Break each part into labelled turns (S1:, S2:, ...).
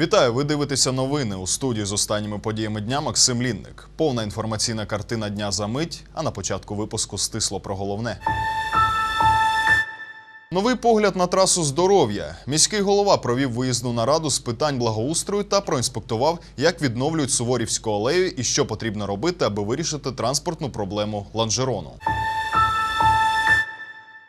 S1: Вітаю! Ви дивитеся новини у студії з останніми подіями дня Максим Лінник. Повна інформаційна картина дня за мить. А на початку випуску стисло про головне. Новий погляд на трасу здоров'я. Міський голова провів виїзну нараду з питань благоустрою та проінспектував, як відновлюють Суворівську алею і що потрібно робити, аби вирішити транспортну проблему ланжерону.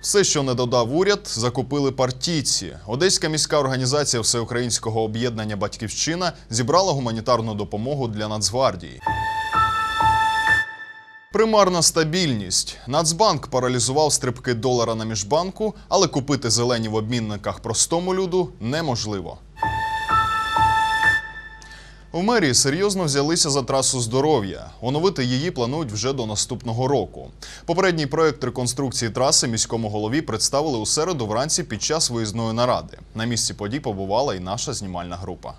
S1: Все, що не додав уряд, закупили партійці. Одеська міська організація Всеукраїнського об'єднання Батьківщина зібрала гуманітарну допомогу для Нацгвардії. Примарна стабільність. Нацбанк паралізував стрибки долара на міжбанку, але купити зелені в обмінниках простому люду неможливо. У мерії серйозно взялися за трасу здоров'я. Оновити її планують вже до наступного року. Попередній проект реконструкції траси міському голові представили у середу вранці під час виїзної наради. На місці подій побувала і наша знімальна група.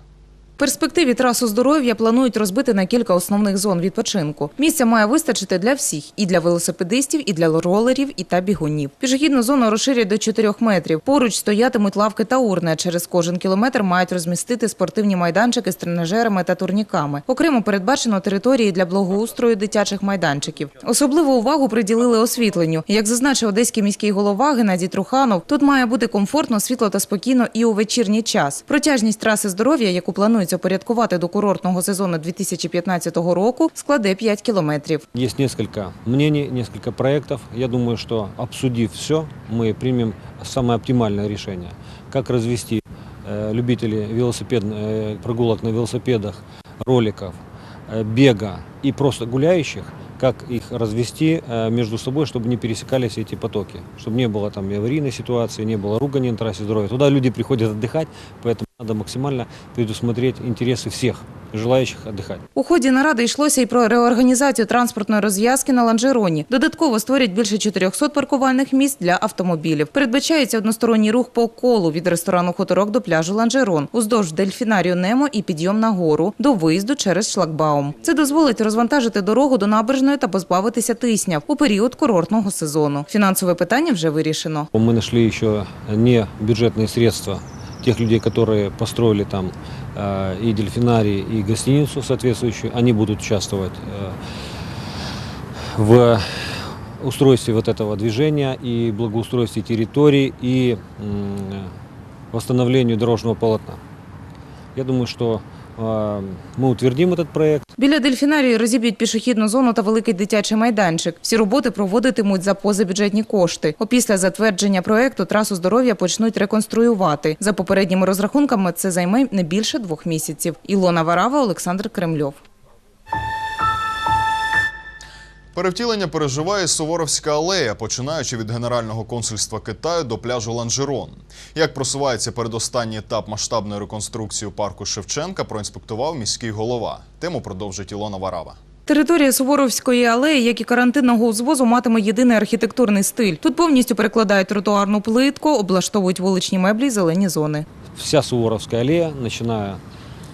S2: Перспективі трасу здоров'я планують розбити на кілька основних зон відпочинку. Місця має вистачити для всіх і для велосипедистів, і для ролерів, і та бігунів. Пішохідну зону розширять до 4 метрів. Поруч стоятимуть лавки та урни. Через кожен кілометр мають розмістити спортивні майданчики з тренажерами та турніками. Окремо передбачено території для благоустрою дитячих майданчиків. Особливу увагу приділили освітленню. Як зазначив одеський міський голова Геннадій Труханов, тут має бути комфортно, світло та спокійно і у вечірній час. Протяжність траси здоров'я, яку планується порядкувати до курортного сезону 2015 року, складе 5 кілометрів.
S3: Есть несколько мнений, несколько проектов. Я думаю, что обсудив все, мы примем самое оптимальное решение. Как развести э, любителей велосипед, э, прогулок на велосипедах, роликов, э, бега и просто гуляющих, как их развести э, между собой, чтобы не пересекались эти потоки, чтобы не было там и аварийной ситуации, не было ругани на трассе здоровья. Туда люди приходят отдыхать, поэтому надо максимально предусмотреть интересы всех желающих отдыхать.
S2: У ході наради йшлося і про реорганізацію транспортної розв'язки на ланжероні. Додатково створять більше 400 паркувальних місць для автомобілів. Передбачається односторонній рух по колу від ресторану «Хуторок» до пляжу Ланжерон, уздовж дельфінарію Немо і підйом на гору до виїзду через шлагбаум. Це дозволить розвантажити дорогу до набережної та позбавитися тисняв у період курортного сезону. Фінансове питання вже вирішено.
S3: Мы нашли еще не бюджетные средства тех людей, которые построили там э, и дельфинарий, и гостиницу соответствующую. Они будут участвовать э, в устройстве вот этого движения и благоустройстве территорий и восстановлению дорожного полотна. Я думаю, что э, мы утвердим этот проект.
S2: Біля дельфінарії розіб'ють пішохідну зону та великий дитячий майданчик. Всі роботи проводитимуть за позабюджетні кошти. Опісля затвердження проекту трасу здоров'я почнуть реконструювати. За попередніми розрахунками це займе не більше двох місяців. Ілона Варава, Олександр Кремльов.
S1: Перевтілення переживає Суворовська алея, починаючи від Генерального консульства Китаю до пляжу Ланжерон. Як просувається передостанній етап масштабної реконструкції парку Шевченка, проінспектував міський голова. Тему продовжить Ілона Варава.
S2: Територія Суворовської алеї, як і карантинного узвозу, матиме єдиний архітектурний стиль. Тут повністю перекладають тротуарну плитку, облаштовують вуличні меблі й зелені зони.
S3: Вся Суворовская аллея, начиная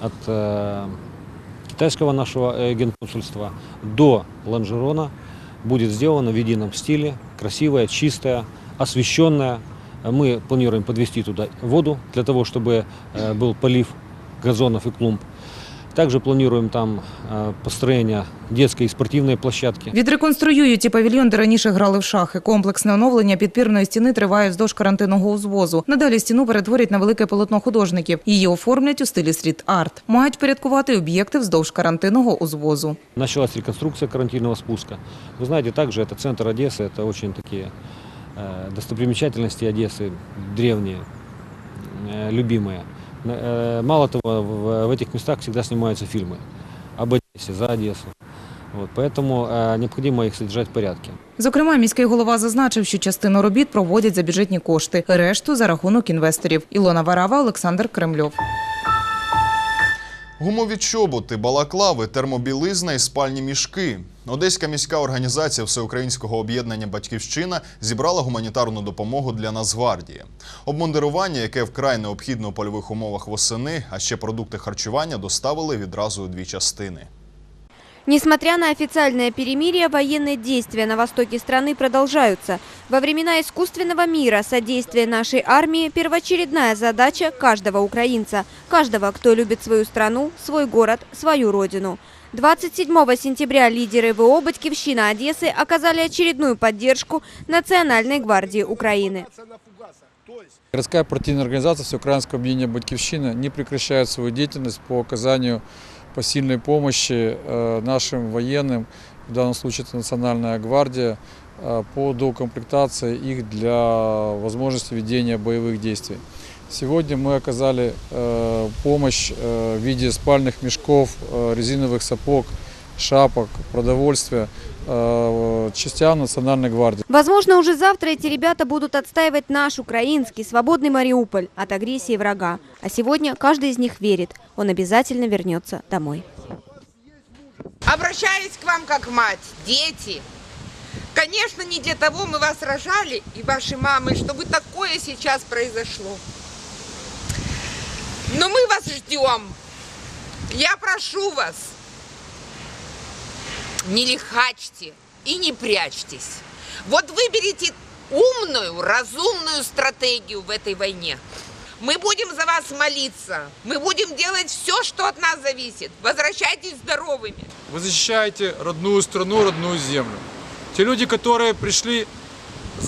S3: от э, китайского нашего э, генконсульства до Ланжерона, будет сделана в едином стиле, красивая, чистая, освещенная. Мы планируем подвести туда воду для того, чтобы э, был полив газонов и клумб. Также планируем там э, построение детской и спортивной площадки.
S2: Відреконструюють і павільйон, де раніше грали в шахи. Комплексне оновлення підпірної стіни триває вздовж карантинного узвозу. Надалі стіну перетворять на велике полотно художників. Її оформлять у стилі стріт-арт. Мають порядкувати об'єкти вздовж карантинного узвозу.
S3: Началась реконструкция карантинного спуска. Вы знаете, также это центр Одессы, это очень такие э, достопримечательности Одессы, древние, э, любимые. Э, мало того, в, в этих местах всегда снимаются фильмы об Одессе, за Одессу. Вот, поэтому э, необходимо их содержать в порядке.
S2: Зокрема, міський голова зазначив, що частину робіт проводять за бюджетні кошти, решту за рахунок інвесторів. Ілона Варава, Олександр Кремльов.
S1: Гумові чоботи, балаклави, термобілизна і спальні мішки. Одеська міська організація Всеукраїнського об'єднання Батьківщина зібрала гуманітарну допомогу для Нацгвардії. Обмундирування, яке вкрай необхідно у польових умовах восени, а ще продукти харчування доставили відразу у дві частини.
S4: Несмотря на официальное перемирие, военные действия на востоке страны продолжаются. Во времена искусственного мира содействие нашей армии – первоочередная задача каждого украинца, каждого, кто любит свою страну, свой город, свою родину. 27 сентября лидеры ВО «Батькивщина» Одессы оказали очередную поддержку Национальной гвардии Украины.
S5: Городская партийная организация Всеукраинского объединения «Батькивщина» не прекращает свою деятельность по оказанию посильной помощи э, нашим военным, в данном случае это Национальная гвардия, э, по доукомплектации их для возможности ведения боевых действий. Сегодня мы оказали э, помощь в виде спальных мешков, резиновых сапог, шапок, продовольствия частям Национальной гвардии.
S4: Возможно, уже завтра эти ребята будут отстаивать наш украинский свободный Мариуполь от агрессии врага. А сегодня каждый из них верит, он обязательно вернется домой.
S6: Обращаюсь к вам как мать, дети. Конечно, не для того мы вас рожали и ваши мамы, чтобы такое сейчас произошло. Но мы вас ждем. Я прошу вас, не лихачьте и не прячьтесь. Вот выберите умную, разумную стратегию в этой войне. Мы будем за вас молиться. Мы будем делать все, что от нас зависит. Возвращайтесь здоровыми.
S5: Вы защищаете родную страну, родную землю. Те люди, которые пришли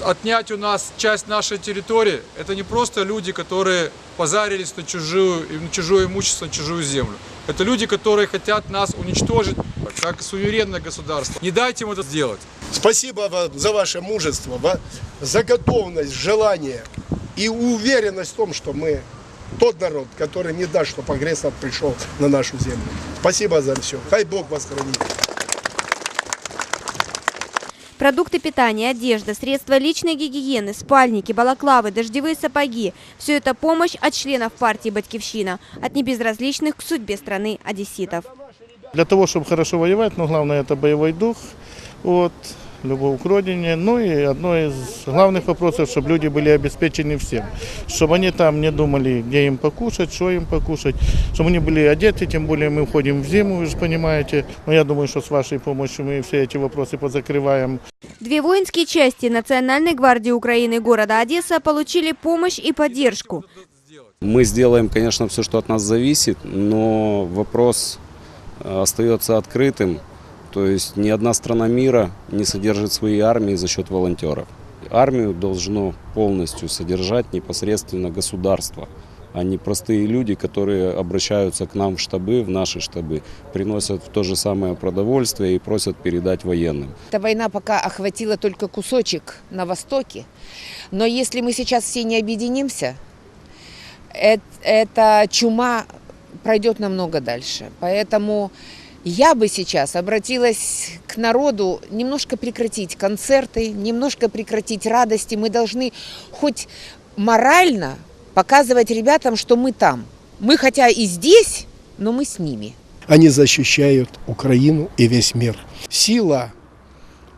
S5: отнять у нас часть нашей территории, это не просто люди, которые позарились на, чужую, на чужое имущество, на чужую землю. Это люди, которые хотят нас уничтожить как суверенное государство. Не дайте им это сделать.
S7: Спасибо вам за ваше мужество, за готовность, желание и уверенность в том, что мы тот народ, который не даст, чтобы агрессор пришел на нашу землю. Спасибо за все. Хай Бог вас хранит.
S4: Продукты питания, одежда, средства личной гигиены, спальники, балаклавы, дождевые сапоги – все это помощь от членов партии «Батькивщина», от небезразличных к судьбе страны одесситов.
S8: Для того, чтобы хорошо воевать, ну, главное, это боевой дух, вот, любовь к родине. Ну и одно из главных вопросов, чтобы люди были обеспечены всем. Чтобы они там не думали, где им покушать, что им покушать. Чтобы они были одеты, тем более мы уходим в зиму, вы же понимаете. Но я думаю, что с вашей помощью мы все эти вопросы позакрываем.
S4: Две воинские части Национальной гвардии Украины города Одесса получили помощь и поддержку.
S9: Мы сделаем, конечно, все, что от нас зависит, но вопрос э, остается открытым. То есть ни одна страна мира не содержит свои армии за счет волонтеров. Армию должно полностью содержать непосредственно государство, а не простые люди, которые обращаются к нам в штабы, в наши штабы, приносят то же самое продовольствие и просят передать военным.
S10: Эта война пока охватила только кусочек на востоке. Но если мы сейчас все не объединимся, эт- эта чума пройдет намного дальше. Поэтому я бы сейчас обратилась к народу немножко прекратить концерты, немножко прекратить радости. Мы должны хоть морально показывать ребятам, что мы там. Мы хотя и здесь, но мы с ними.
S7: Они защищают Украину и весь мир. Сила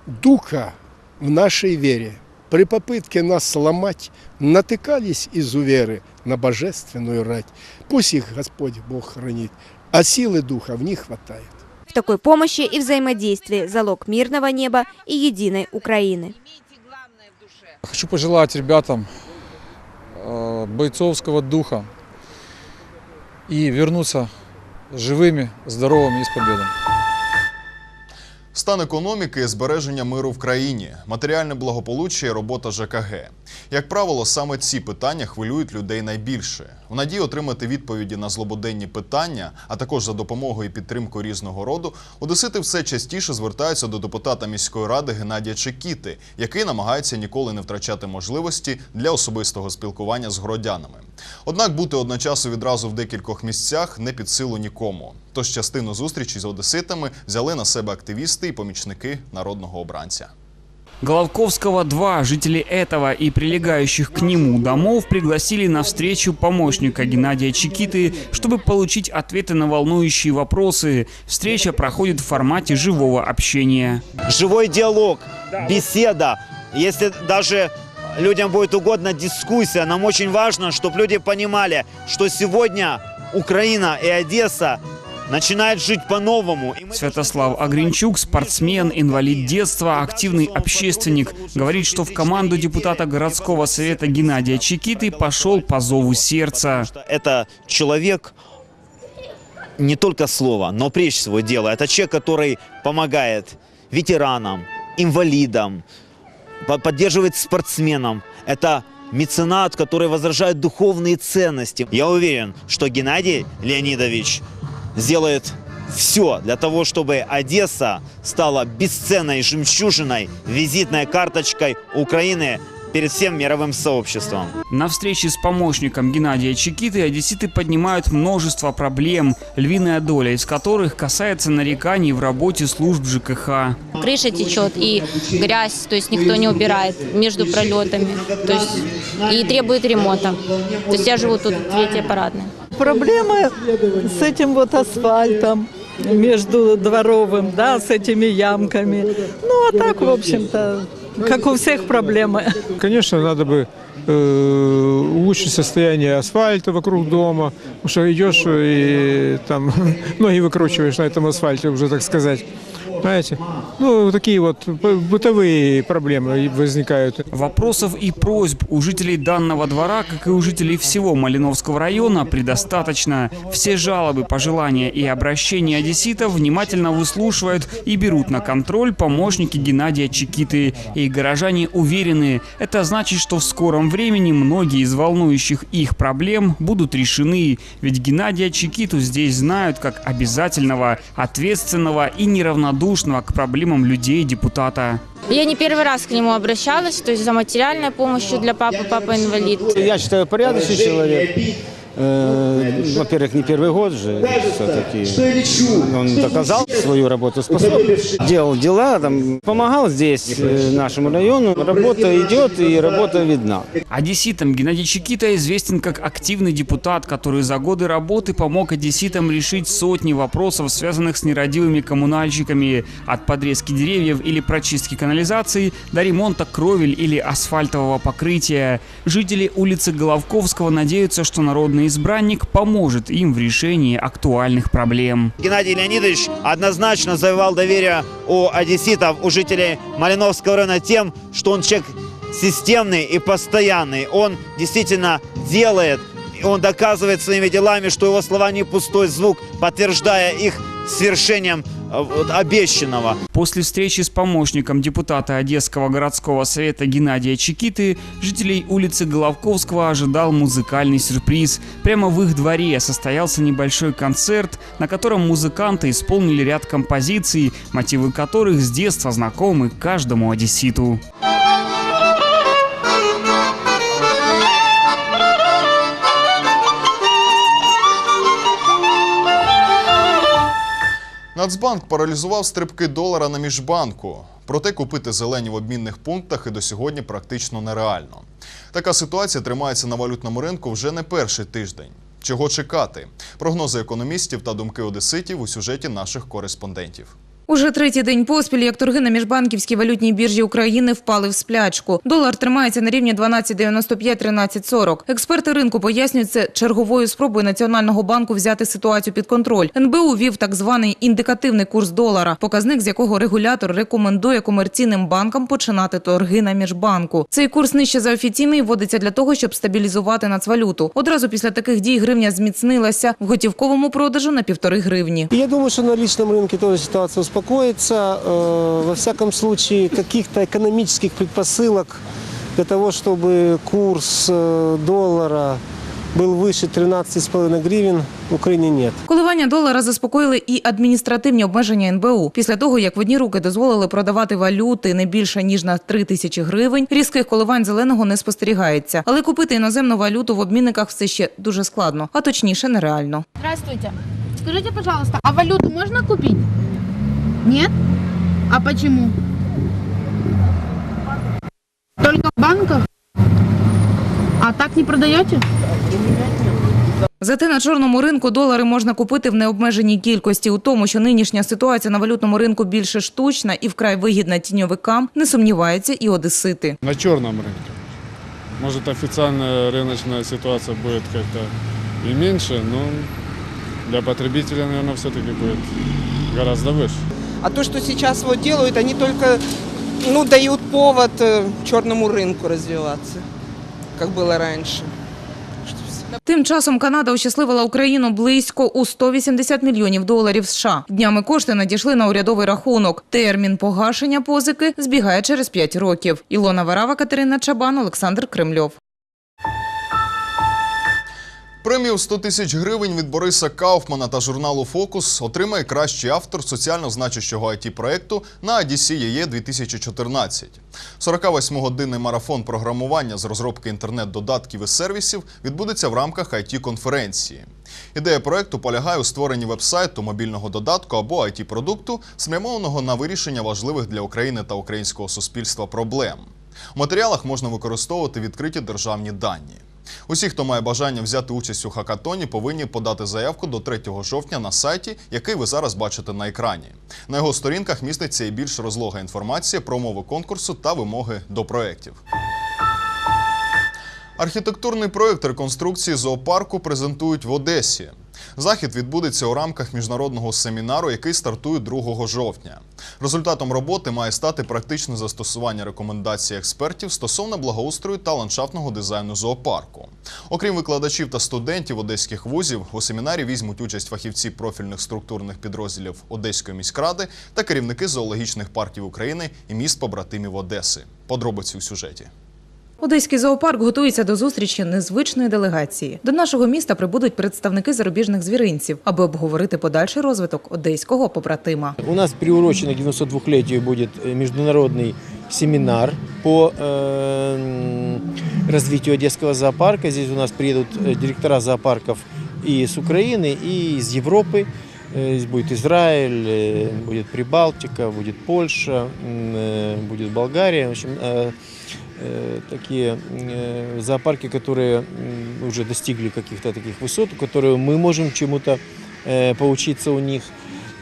S7: духа в нашей вере. При попытке нас сломать, натыкались изуверы на божественную рать. Пусть их Господь Бог хранит, а силы духа в них хватает.
S4: В такой помощи и взаимодействии – залог мирного неба и единой Украины.
S6: Имейте главное в душе.
S5: Хочу пожелать ребятам э, бойцовского духа и вернуться живыми, здоровыми и с победой.
S1: Стан економіки, збереження миру в країні, матеріальне благополуччя і робота ЖКГ. Як правило, саме ці питання хвилюють людей найбільше. У надії отримати відповіді на злободенні питання, а також за допомогою і підтримкою різного роду, одесити все частіше звертаються до депутата міської ради Геннадія Чекіти, який намагається ніколи не втрачати можливості для особистого спілкування з городянами. Однак бути одночасно відразу в декількох місцях не під силу нікому. Тож частину зустрічі з одеситами взяли на себе активісти і помічники народного обранця.
S11: Головковского 2 жители этого и прилегающих к нему домов пригласили на встречу помощника Геннадия Чекиты, чтобы получить ответы на волнующие вопросы. Встреча проходит в формате живого общения.
S12: живой диалог, беседа. Если даже людям будет угодно дискуссия, нам очень важно, чтобы люди понимали, что сегодня Украина и Одесса начинают жить по-новому.
S11: Святослав Агринчук – спортсмен, инвалид детства, активный общественник. Говорит, что в команду депутата городского совета Геннадия Чекиты пошел по зову сердца.
S12: это человек не только слова, но прежде всего дело. Это человек, который помогает ветеранам, инвалидам, по- поддерживает спортсменам. Это меценат, который возражает духовные ценности. Я уверен, что Геннадий Леонидович сделает все для того, чтобы Одесса стала бесценной жемчужиной, визитной карточкой Украины перед всем мировым сообществом.
S11: На встрече с помощником Геннадия Чекиты одесситы поднимают множество проблем, львиная доля из которых касается нареканий в работе служб ЖКХ.
S13: крыша течет и грязь, то есть никто не убирает между пролетами, то есть и требует ремонта. То есть я живу тут третья парадная.
S14: Проблемы с этим вот асфальтом между дворовым, да, с этими ямками. Ну, а так, в общем-то, как у всех проблемы.
S15: Конечно, надо бы э, улучшить состояние асфальта вокруг дома, потому что идешь и там ноги выкручиваешь на этом асфальте, уже так сказать. Знаете, ну, такие вот бытовые проблемы возникают.
S11: Вопросов и просьб у жителей данного двора, как и у жителей всего Малиновского района, предостаточно. Все жалобы, пожелания и обращения одесситов внимательно выслушивают и берут на контроль помощники Геннадия Чекиты. И горожане уверены, это значит, что в скором времени многие из волнующих их проблем будут решены. Ведь Геннадия Чекиту здесь знают как обязательного, ответственного и неравнодушного к проблемам людей депутата.
S13: Я не первый раз к нему обращалась, то есть за материальной помощью для папы, папа инвалид.
S16: Я считаю, порядочный человек. Э, Во-первых, не первый год же все-таки. Он доказал свою работоспособность. Делал дела, там, помогал здесь, э, нашему району. Работа идет и работа видна.
S11: Одесситам Геннадий Чекита известен как активный депутат, который за годы работы помог одесситам решить сотни вопросов, связанных с нерадивыми коммунальщиками, от подрезки деревьев или прочистки канализации до ремонта кровель или асфальтового покрытия. Жители улицы Головковского надеются, что народный избранник поможет им в решении актуальных проблем.
S12: Геннадий Леонидович однозначно завоевал доверие у одесситов, у жителей Малиновского района тем, что он человек системный и постоянный. Он действительно делает, он доказывает своими делами, что его слова не пустой звук, подтверждая их свершением обещанного.
S11: После встречи с помощником депутата Одесского городского совета Геннадия Чекиты жителей улицы Головковского ожидал музыкальный сюрприз. Прямо в их дворе состоялся небольшой концерт, на котором музыканты исполнили ряд композиций, мотивы которых с детства знакомы каждому одесситу.
S1: Нацбанк паралізував стрибки долара на міжбанку. Проте купити зелені в обмінних пунктах і до сьогодні практично нереально. Така ситуація тримається на валютному ринку вже не перший тиждень. Чого чекати? Прогнози економістів та думки одеситів у сюжеті наших кореспондентів.
S2: Уже третій день поспіль, як торги на міжбанківській валютній біржі України впали в сплячку. Долар тримається на рівні 12,95-13,40. Експерти ринку пояснюють це черговою спробою Національного банку взяти ситуацію під контроль. НБУ вів так званий індикативний курс долара, показник з якого регулятор рекомендує комерційним банкам починати торги на міжбанку. Цей курс нижче за офіційний вводиться для того, щоб стабілізувати нацвалюту. Одразу після таких дій гривня зміцнилася в готівковому продажу на півтори гривні.
S16: Я думаю, что на личном рынке тоже ситуация успокоится. Э, Во всяком случае, каких-то экономических предпосылок для того, чтобы курс э, доллара был выше 13,5 гривен, в Украине нет.
S2: Коливання долара заспокоїли і адміністративні обмеження НБУ. Після того, як в одні руки дозволили продавати валюти не більше ніж на 3 тисячі гривень, різких коливань зеленого не спостерігається. Але купити іноземну валюту в обмінниках все ще дуже складно, а точніше нереально.
S17: Здравствуйте. Скажите, пожалуйста, а валюту можно купить? Нет? А почему? Только в банках? А так не продаете?
S2: Зате на чорному ринку долари можна купити в необмеженій кількості. У тому, що нинішня ситуація на валютному ринку більше штучна і вкрай вигідна тіньовикам, не сумніваються і одесити.
S18: На черном рынке. Может, официальная рыночная ситуация будет как-то и меньше, но для потребителя, наверное, все-таки будет гораздо выше.
S19: А то, что сейчас вот делают, они только ну, дают повод э, черному рынку развиваться, как было раньше.
S2: Тим часом Канада ощасливила Україну близько у 180 мільйонів доларів США. Днями кошти надійшли на урядовий рахунок. Термін погашення позики збігає через 5 років. Ілона Варава, Катерина Чабан, Олександр Кремльов.
S1: Премію 100 тисяч гривень від Бориса Кауфмана та журналу Фокус отримає кращий автор соціально значущого it проекту на ADC-EE 2014. 48-годинний марафон програмування з розробки інтернет-додатків і сервісів відбудеться в рамках it конференції Ідея проекту полягає у створенні вебсайту, мобільного додатку або it продукту спрямованого на вирішення важливих для України та українського суспільства проблем. У матеріалах можна використовувати відкриті державні дані. Усі, хто має бажання взяти участь у хакатоні, повинні подати заявку до 3 жовтня на сайті, який ви зараз бачите на екрані. На його сторінках міститься і більш розлога інформація про умови конкурсу та вимоги до проєктів. Архітектурний проєкт реконструкції зоопарку презентують в Одесі. Захід відбудеться у рамках міжнародного семінару, який стартує 2 жовтня. Результатом роботи має стати практичне застосування рекомендацій експертів стосовно благоустрою та ландшафтного дизайну зоопарку. Окрім викладачів та студентів одеських вузів, у семінарі візьмуть участь фахівці профільних структурних підрозділів Одеської міськради та керівники зоологічних парків України і міст побратимів Одеси. Подробиці у сюжеті.
S2: Одеський зоопарк готується до зустрічі незвичної делегації. До нашого міста прибудуть представники зарубіжних звіринців, аби обговорити подальший розвиток одеського побратима.
S20: У нас приурочено к 92-летию будет э, международный семинар по э, м, развитию Одесского зоопарка. Здесь у нас приедут э, директора зоопарков и с Украины, и из Европы. Э, Здесь будет Израиль, э, будет Прибалтика, будет Польша, м, э, будет Болгария. В общем, э, э, такие э, зоопарки, которые м, уже достигли каких-то таких высот, которые мы можем чему-то э, поучиться у них.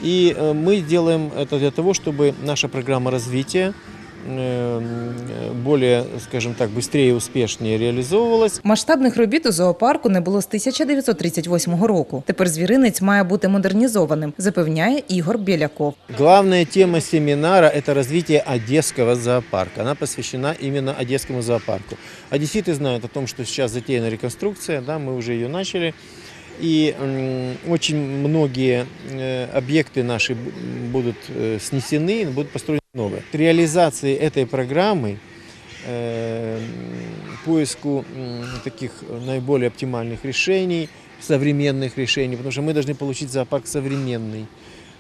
S20: И э, мы делаем это для того, чтобы наша программа развития э, м, более, скажем так, быстрее и успешнее реализовывалась.
S2: Масштабних робіт у зоопарку не було з 1938 року. Тепер звіринець має бути модернізованим, запевняє Ігор Біляков.
S20: Главная тема семинара – это развитие Одесского зоопарка. Она посвящена именно Одесскому зоопарку. Одесситы знают о том, что сейчас затеяна реконструкция, да, мы уже ее начали. И м, очень многие э, объекты наши б- будут э, снесены, будут построены новые. К реализации этой программы э, м, поиску м, таких наиболее оптимальных решений, современных решений, потому что мы должны получить зоопарк современный,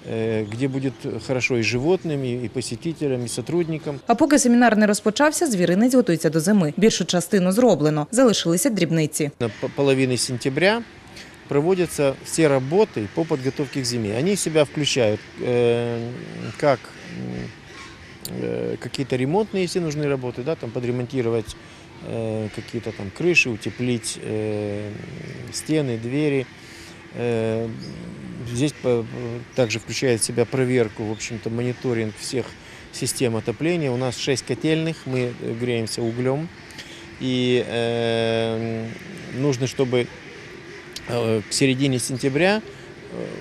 S20: э, где будет хорошо и животным, и и посетителям, и сотрудникам.
S2: А поки семінар не розпочався, звіринець готується до зими. Більшу частину зроблено, залишилися дрібниці.
S20: На п- половины сентября проводятся все работы по подготовке к зиме. Они в себя включают э, как м, э, какие-то ремонтные, если нужны работы, да, там подремонтировать э, какие-то там крыши, утеплить э, стены, двери. Э, Здесь также включает в себя проверку, в общем-то, мониторинг всех систем отопления. У нас 6 котельных, мы э, греемся углем. И э, нужно, чтобы э, к середине сентября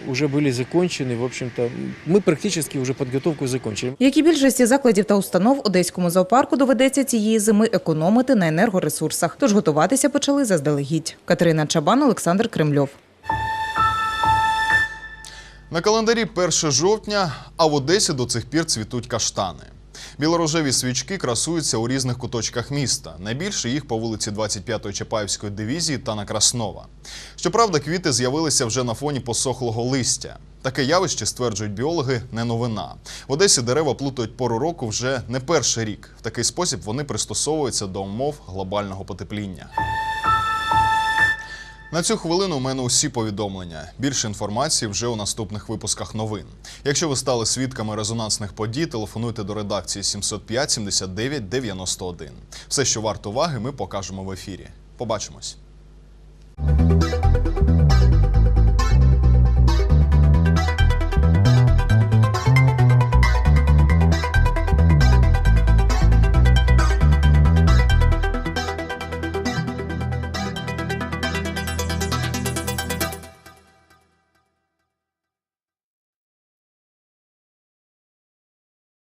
S20: э, уже были закончены, в общем-то, мы практически уже подготовку закончили.
S2: Як і більшості закладів та установ, одеському зоопарку доведеться цієї зими економити на енергоресурсах. Тож готуватися почали заздалегідь. Катерина Чабан, Олександр Кремльов.
S1: На календарі 1 жовтня, а в Одесі до цих пір цвітуть каштани. Білорожеві свічки красуються у різних куточках міста. Найбільше їх по вулиці 25-ї Чапаївської дивізії та на Краснова. Щоправда, квіти з'явилися вже на фоні посохлого листя. Таке явище, стверджують біологи, не новина. В Одесі дерева плутають пору року вже не перший рік. В такий спосіб вони пристосовуються до умов глобального потепління. На цю хвилину у мене усі повідомлення. Більше інформації вже у наступних випусках новин. Якщо ви стали свідками резонансних подій, телефонуйте до редакції 705 79 91. Все, що варто уваги, ми покажемо в ефірі. Побачимось.